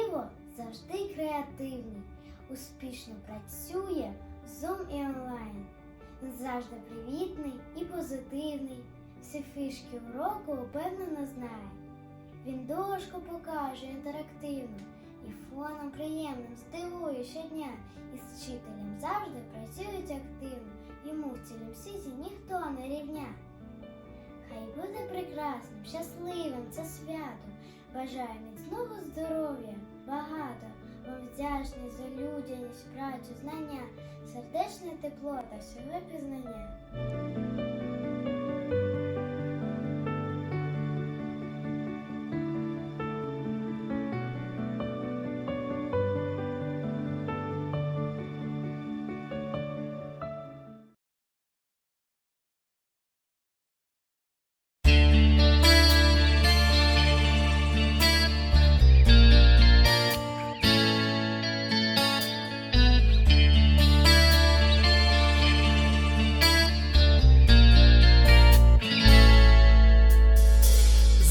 Диво завжди креативний, успішно працює в Zoom і онлайн. Завжди привітний і позитивний. Всі фішки уроку упевнено знає. Він дошку покаже інтерактивно і фоном приємним здивує щодня. І з вчителем завжди працюють активно. Йому в цілім світі ніхто не рівня. Хай буде прекрасним, щасливим це свято. Бажаю міцного здоров'я, багато. Вам вдячний за людяність, працю, знання, сердечне тепло та всього пізнання.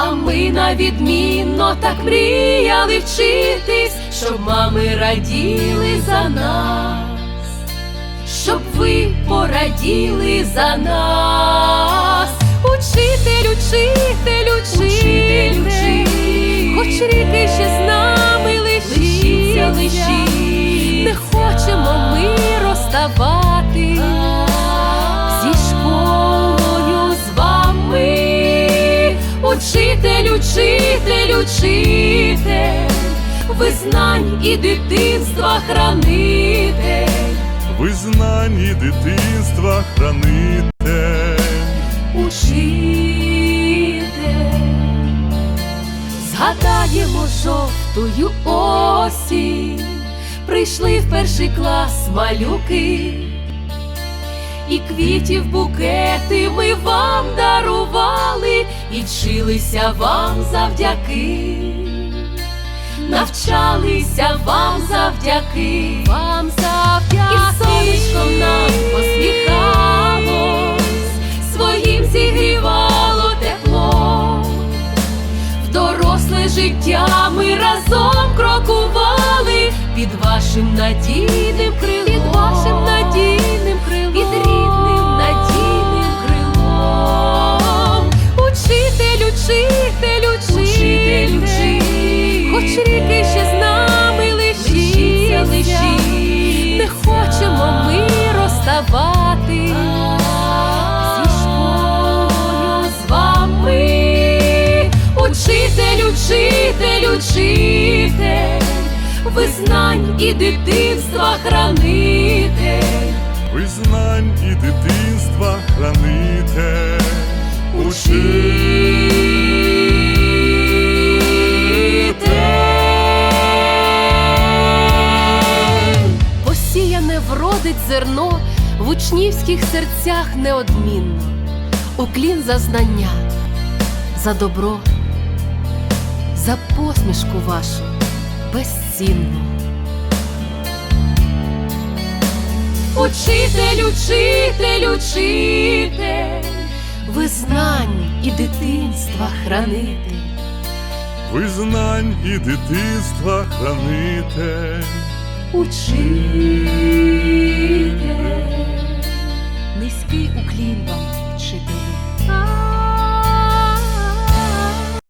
А ми на відмінно так мріяли вчитись, щоб мами раділи за нас, щоб ви пораділи за нас. Учитель, учитель, учитель, Учитель, учитель, учитель, ви знань і дитинства хранитель. Ви знані дитинства храните, Учитель, згадаємо жовтую осінь, прийшли в перший клас малюки, і квітів букети ми вам дарували, і вчилися вам завдяки, навчалися вам завдяки, вам завдяки, і сонечко нам посміхалось, своїм зігрівало тепло. В доросле життя ми разом крокували під вашим надійним крилом, хоч ще з нами лишіться, лиші, не хочемо ми розставати зі з вами. Учитель, учитель, учитель, ви знань і дитинства хранитель. В учнівських серцях неодмінно. Уклін за знання, за добро, за посмішку вашу безцінну. Учитель, учитель, учитель, ви знань і дитинства хранитель. ви знань і дитинства храните, Учитель,